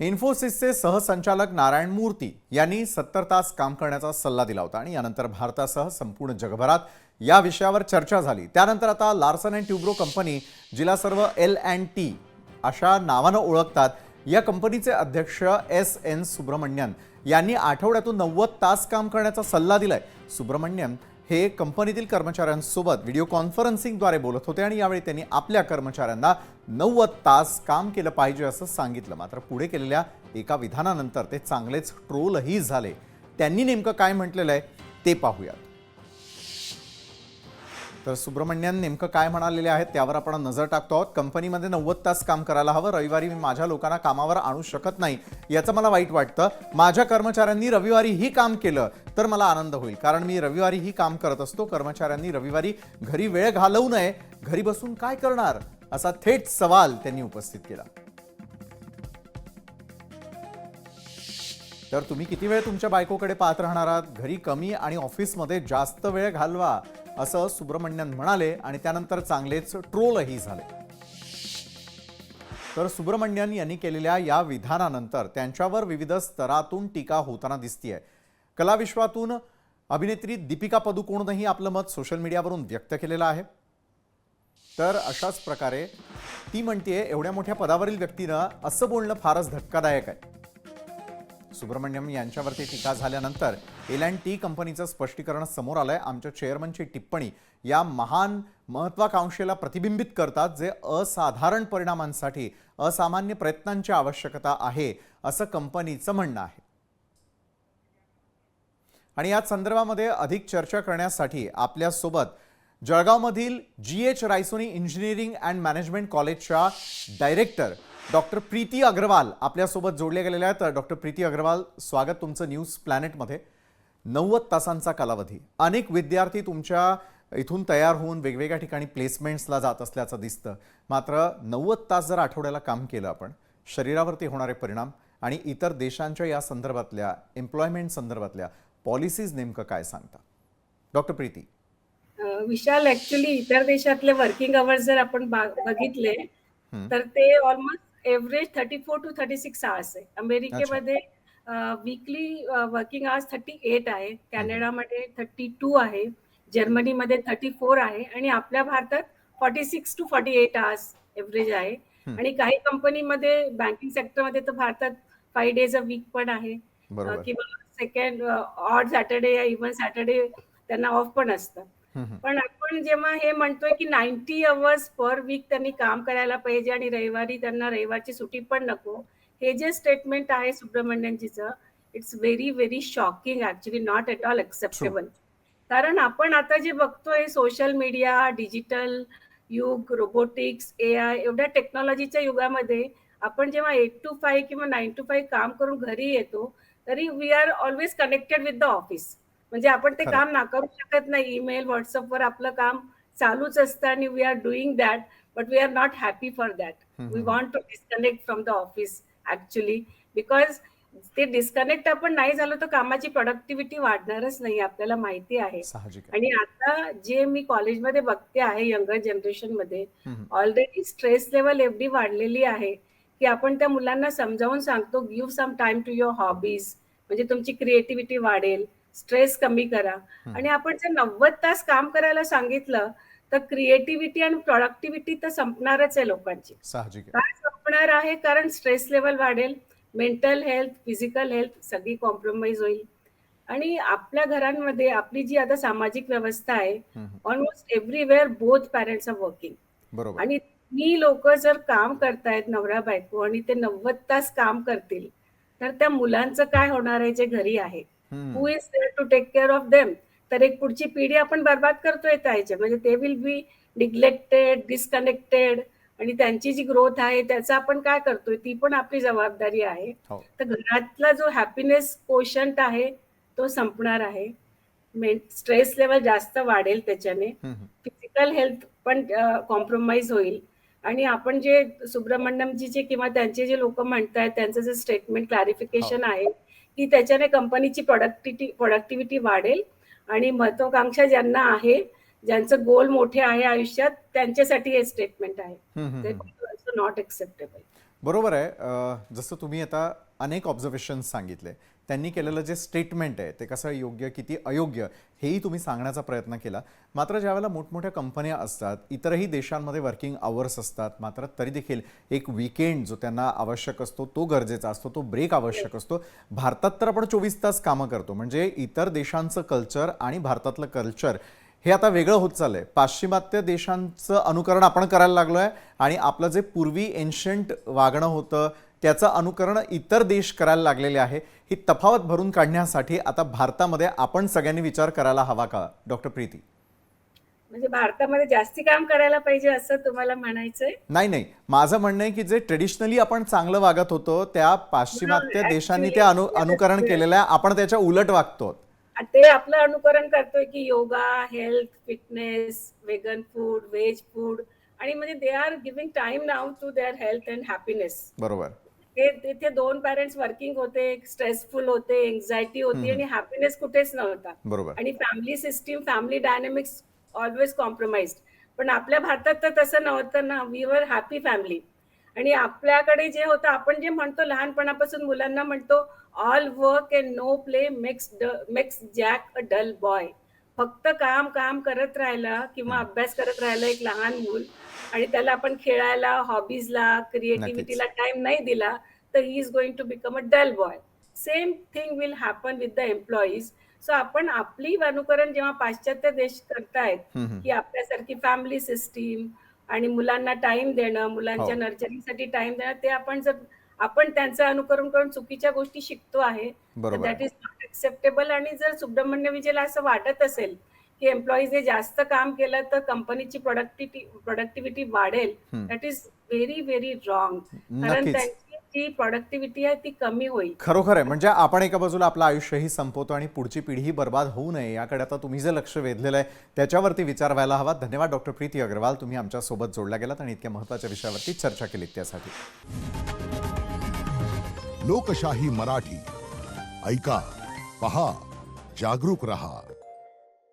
इन्फोसिसचे सहसंचालक नारायण मूर्ती यांनी सत्तर तास काम करण्याचा सल्ला दिला होता आणि यानंतर भारतासह संपूर्ण जगभरात या विषयावर चर्चा झाली. त्यानंतर आता लार्सन अँड ट्युब्रो कंपनी जिला सर्व एल अँड टी अशा नावानं ओळखतात. या कंपनीचे अध्यक्ष एस एन सुब्रमण्यन यांनी आठवड्यातून नव्वद तास काम करण्याचा सल्ला दिलाय. सुब्रमण्यन हे कंपनीतील कर्मचाऱ्यांसोबत व्हिडिओ कॉन्फरन्सिंगद्वारे बोलत होते आणि यावेळी त्यांनी आपल्या कर्मचाऱ्यांना नव्वद तास काम केलं पाहिजे असं सांगितलं. मात्र पुढे केलेल्या एका विधानानंतर ते चांगलेच ट्रोलही झाले. त्यांनी नेमकं काय म्हटलेलं आहे ते पाहूयात. तर सुब्रमण्यन नेमकं काय म्हणालेले आहेत त्यावर आपण नजर टाकतो आहोत. कंपनीमध्ये नव्वद तास काम करायला हवं. रविवारी मी माझ्या लोकांना कामावर आणू शकत नाही. याचं मला वाईट वाटतं. माझ्या कर्मचाऱ्यांनी रविवारीही काम केलं तर मला आनंद होईल. कारण मी रविवारीही काम करत असतो. कर्मचाऱ्यांनी रविवारी घरी वेळ घालवू नये. घरी बसून काय करणार? असा थेट सवाल त्यांनी उपस्थित केला. तर तुम्ही किती वेळ तुमच्या बायकोकडे पाहत राहणार आहात? घरी कमी आणि ऑफिसमध्ये जास्त वेळ घालवा. असं सुब्रमण्यन म्हणाले आणि त्यानंतर चांगलेच ट्रोलही झाले. तर सुब्रमण्यन यांनी केलेल्या या विधानानंतर त्यांच्यावर विविध स्तरातून टीका होताना दिसतीये. कलाविश्वातून अभिनेत्री दीपिका पदुकोणनंही आपलं मत सोशल मीडियावरून व्यक्त केलेलं आहे. तर अशाच प्रकारे ती म्हणतीये एवढ्या मोठ्या पदावरील व्यक्तीनं असं बोलणं फारच धक्कादायक आहे. सुब्रमण्यम यांच्यावरती टीका झाल्यानंतर एल अँड टी कंपनीचं स्पष्टीकरण समोर आलंय. आमच्या चेअरमनची टिप्पणी या महान महत्वाकांक्षेला प्रतिबिंबित करतात जे असाधारण परिणामांसाठी असामान्य प्रयत्नांची आवश्यकता आहे असं कंपनीचं म्हणणं आहे. आणि या संदर्भामध्ये अधिक चर्चा करण्यासाठी आपल्यासोबत जळगावमधील G H Raisoni engineering and management कॉलेजच्या डायरेक्टर डॉक्टर प्रीती अग्रवाल आपल्यासोबत जोडले गेलेले आहेत. डॉक्टर प्रीती अग्रवाल स्वागत तुमचं न्यूज प्लॅनेटमध्ये. नव्वद तासांचा कालावधी. अनेक विद्यार्थी तुमच्या इथून तयार होऊन वेगवेगळ्या ठिकाणी प्लेसमेंट्सला जात असल्याचं दिसतं. मात्र नव्वद तास जर आठवड्याला काम केलं आपण शरीरावरती होणारे परिणाम आणि इतर देशांच्या या संदर्भातल्या एम्प्लॉयमेंट संदर्भातल्या पॉलिसीज नेमकं काय सांगता? डॉक्टर प्रीती. विशाल ऍक्च्युली इतर देशातले वर्किंग अवर्स जर आपण बघितले. तर ते almost average thirty four to thirty six hours आहे अमेरिकेमध्ये weekly working hours thirty eight आहे. कॅनडामध्ये थर्टी टू आहे. जर्मनीमध्ये थर्टी फोर आहे. आणि आपल्या भारतात forty six to forty eight hours average आहे. आणि काही कंपनीमध्ये बँकिंग सेक्टरमध्ये तर भारतात फाईव्ह डेज अ वीक पण आहे. किंवा सेकंड ऑड सॅटर्डे या इव्हन सॅटर्डे त्यांना ऑफ पण असतं. पण आपण जेव्हा हे म्हणतोय की नाईन्टी अवर्स पर वीक त्यांनी काम करायला पाहिजे आणि रविवारी त्यांना रविवारची सुट्टी पण नको हे जे स्टेटमेंट आहे सुब्रमण्यनजीचं it's very very shocking actually not at all acceptable कारण आपण आता जे बघतोय सोशल मीडिया डिजिटल युग रोबोटिक्स ए आय एवढ्या टेक्नॉलॉजीच्या युगामध्ये आपण जेव्हा एट टू फाईव्ह किंवा नाईन टू फाईव्ह काम करून घरी येतो तरी we are always connected with the office म्हणजे आपण ते. काम नाकारू शकत नाही. ईमेल व्हॉट्सअपवर आपलं काम चालूच असतं आणि we are doing that but we are not happy for that we. Want to disconnect from the office actually because ते डिस्कनेक्ट आपण नाही झालो तर कामाची प्रोडक्टिव्हिटी वाढणारच नाही आपल्याला माहिती आहे. आणि आता जे मी कॉलेजमध्ये बघते आहे यंगर जनरेशनमध्ये ऑलरेडी स्ट्रेस लेवल एवढी वाढलेली आहे की आपण त्या मुलांना समजावून सांगतो give some time to your hobbies म्हणजे तुमची क्रिएटिव्हिटी वाढेल. स्ट्रेस कमी करा. आणि आपण जर नव्वद तास काम करायला सांगितलं तर क्रिएटिव्हिटी आणि प्रोडक्टिव्हिटी तर संपणारच आहे लोकांची. काय संपणार आहे? कारण स्ट्रेस लेवल वाढेल. मेंटल हेल्थ फिजिकल हेल्थ सगळी कॉम्प्रोमाइज होईल. आणि आपल्या घरांमध्ये आपली जी आता सामाजिक व्यवस्था आहे almost everywhere both parents are working आणि मी लोक जर काम करतायत नवरा बायको आणि ते नव्वद तास काम करतील तर त्या मुलांचं काय होणार आहे? जे घरी आहे who is there to take care of them तर एक पुढची पिढी आपण बर्बाद करतोय त्याच्या म्हणजे ते विल बी निग्लेक्टेड डिस्कनेक्टेड आणि त्यांची जी ग्रोथ आहे त्याचं आपण काय करतोय? ती पण आपली जबाबदारी आहे. हो. तर घरातला जो हॅपीनेस कोशंट आहे तो संपणार आहे. स्ट्रेस लेवल जास्त वाढेल त्याच्याने. फिजिकल हेल्थ पण कॉम्प्रोमाइज होईल. आणि आपण जे सुब्रमण्यमजीचे किंवा त्यांचे जे लोक म्हणतायत त्यांचं जे स्टेटमेंट क्लॅरिफिकेशन आहे की त्याच्याने कंपनीची प्रोडक्टिव्हिटी प्रोडक्टिव्हिटी वाढेल. आणि महत्वाकांक्षा ज्यांना आहे ज्यांचं गोल मोठे आहे आयुष्यात त्यांच्यासाठी हे स्टेटमेंट आहे. नॉट एक्सेप्टेबल बरोबर आहे. जसं तुम्ही आता अनेक ऑब्झर्वेशन्स सांगितले. त्यांनी केलेलं जे स्टेटमेंट आहे ते कसं योग्य किती अयोग्य हेही तुम्ही सांगण्याचा प्रयत्न केला. मात्र ज्यावेळेला मोठमोठ्या कंपन्या असतात इतरही देशांमध्ये वर्किंग आवर्स असतात मात्र तरी देखील एक विकेंड जो त्यांना आवश्यक असतो तो गरजेचा असतो तो ब्रेक आवश्यक असतो. भारतात तर आपण चोवीस तास कामं करतो. म्हणजे इतर देशांचं कल्चर आणि भारतातलं कल्चर हे आता वेगळं होत चाललंय. पाश्चिमात्य देशांचं अनुकरण आपण करायला लागलो आहे आणि आपलं जे पूर्वी एन्शंट वागणं होतं त्याचं अनुकरण इतर देश करायला लागलेले आहे. ही तफावत भरून काढण्यासाठी आता भारतामध्ये आपण सगळ्यांनी विचार करायला हवा का डॉक्टर प्रीती? म्हणजे भारतामध्ये जास्ती काम करायला पाहिजे असं तुम्हाला म्हणायचंय? नाही नाही. माझं म्हणणं आहे की जे ट्रेडिशनली आपण चांगलं वागत होतो त्या पाश्चिमात्य देशांनी ते अनु अनुकरण केलेलं आहे. आपण त्याच्या उलट वागतो ते आपलं अनुकरण करतोय की yoga health fitness vegan food veg food आणि म्हणजे they are giving time now to their health and happiness बरोबर. ते तिथे दोन पॅरेंट्स वर्किंग होते स्ट्रेसफुल होते एन्झायटी होती आणि हॅपीनेस कुठेच नव्हता. बरोबर. आणि family system family dynamics always compromise पण आपल्या भारतात तर तसं नव्हतं ना. वी वर हॅपी फॅमिली आणि आपल्याकडे जे होतं आपण जे म्हणतो लहानपणापासून मुलांना म्हणतो all work and no play makes makes Jack a dull boy फक्त काम काम करत राहिलं किंवा अभ्यास करत राहिलं एक लहान मूल आणि त्याला आपण खेळायला हॉबीजला क्रिएटिव्हिटीला टाइम नाही दिला तर he is going to become a dull boy same thing will happen with the employees so आपण आपली अनुकरण जेव्हा पाश्चात्य देश करतायत. की आपल्यासारखी फॅमिली सिस्टीम आणि मुलांना टाइम देणं मुलांच्या हो. नर्चरिंगसाठी टाइम देणं ते आपण जर आपण त्यांचं अनुकरण करून चुकीच्या गोष्टी शिकतो आहे. दॅट इज नॉट एक्सेप्टेबल आणि जर सुब्रमण्य विजयला असं वाटत असेल की एम्प्लॉईजने जास्त काम केलं तर कंपनीची प्रोडक्टिव्हिटी प्रोडक्टिव्हिटी वाढेल. That is very very wrong कारण. त्यांची जी प्रोडक्टिव्हिटी आहे ती कमी होईल. खरोखर आहे. म्हणजे आपण एका बाजूला आपलं आयुष्यही संपवतो आणि पुढची पिढीही बर्बाद होऊ नये याकडे आता तुम्ही जे लक्ष वेधलेलं आहे त्याच्यावरती विचार व्हायला हवा. धन्यवाद डॉक्टर प्रीती अग्रवाल. तुम्ही आमच्यासोबत जोडल्या गेलात आणि इतक्या महत्त्वाच्या विषयावरती चर्चा केली त्यासाठी. लोकशाही मराठी. ऐका. पहा जागरूक रहा.